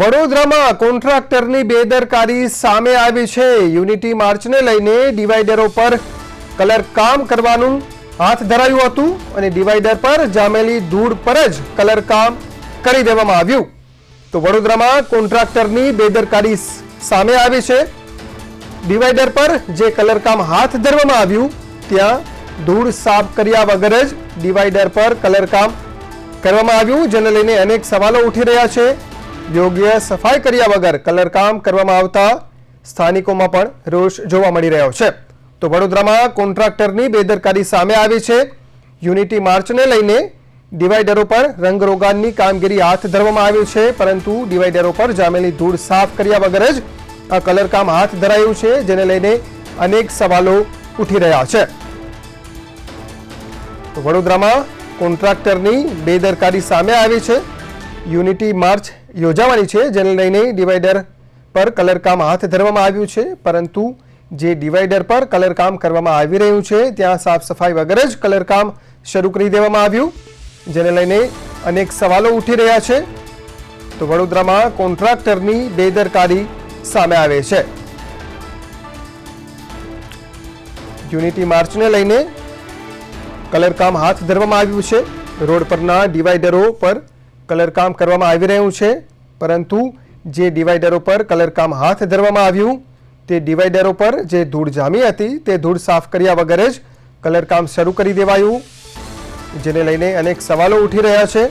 વડોદરામાં કોન્ટ્રાક્ટરની બેદરકારી સામે આવી છે. યુનિટી માર્ચને લઈને ડિવાઈડરો પર કલર કામ કરવાનું હાથ ધરાયું હતું અને ડિવાઈડર પર જામેલી ધૂળ પર જ કલર કામ કરી દેવામાં આવ્યું. તો વડોદરામાં કોન્ટ્રાક્ટરની બેદરકારી સામે આવી છે. ડિવાઈડર પર જે કલર કામ હાથ ધરવામાં આવ્યું, ત્યાં ધૂળ સાફ કર્યા વગર જ ડિવાઈડર પર કલર કામ કરવામાં આવ્યું, જેને લઈને અનેક સવાલો ઉઠી રહ્યા છે. યોગ્ય સફાઈ કર્યા વગર કલરકામ કરવામાં આવતા સ્થાનિકોમાં પણ રોષ જોવા મળી રહ્યો છે. તો વડોદરામાં કોન્ટ્રાક્ટરની બેદરકારી સામે આવી છે. યુનિટી માર્ચને લઈને ડિવાઈડરો પર રંગરોગાનની કામગીરી હાથ ધરવામાં આવી છે, પરંતુ ડિવાઈડરો પર જામેલી ધૂળ સાફ કર્યા વગર જ આ કલરકામ હાથ ધરાયું છે, જેને લઈને અનેક સવાલો ઉઠી રહ્યા છે. વડોદરામાં કોન્ટ્રાક્ટરની બેદરકારી સામે આવી છે. યુનિટી માર્ચ યોજાવાની છે. જેને લઈને ડિવાઈડર પર કલરકામ હાથ ધરવામાં આવ્યું છે. પરંતુ જે ડિવાઈડર પર કલરકામ કરવામાં આવી રહ્યું છે, ત્યાં સાફ સફાઈ વગર જ કલરકામ શરૂ કરી દેવામાં આવ્યું. જેને લઈને અનેક સવાલો ઉઠી રહ્યા છે. તો વડોદરામાં કોન્ટ્રાક્ટરની બેદરકારી સામે આવે છે. યુનિટી માર્ચને લઈને કલરકામ હાથ ધરવામાં આવ્યું છે. રોડ પરના ડિવાઈડરો પર કલર કામ કરવામાં આવી રહ્યું છે, પરંતુ જે ડિવાઈડરો પર કલર કામ હાથ ધરવામાં આવ્યું, તે ડિવાઈડરો પર જે ધૂળ જામી હતી, તે ધૂળ સાફ કર્યા વગર જ કલર કામ શરૂ કરી દેવાયું. જેને લઈને અનેક સવાલો ઉઠી રહ્યા છે.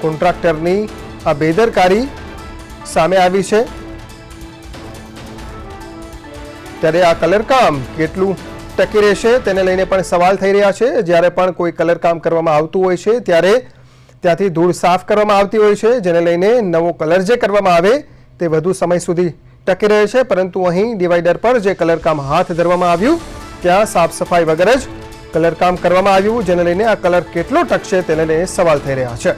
કોન્ટ્રાક્ટરની આ બેદરકારી સામે આવી છે. ત્યારે આ કલર કામ કેટલું ટકી રહેશે, તેને લઈને પણ સવાલ થઈ રહ્યા છે. જ્યારે પણ કોઈ કલર કામ કરવામાં આવતું હોય છે, ત્યારે ત્યાંથી ધૂળ સાફ કરવામાં આવતી હોય છે, જેને લઈને નવો કલર જે કરવામાં આવે તે વધુ સમય સુધી ટકી રહે છે. પરંતુ અહીં ડિવાઈડર પર જે કલરકામ હાથ ધરવામાં આવ્યું, ત્યાં સાફ સફાઈ વગર જ કલરકામ કરવામાં આવ્યું, જેને લઈને આ કલર કેટલો ટકશે, તેને લઈને સવાલ થઈ રહ્યા છે.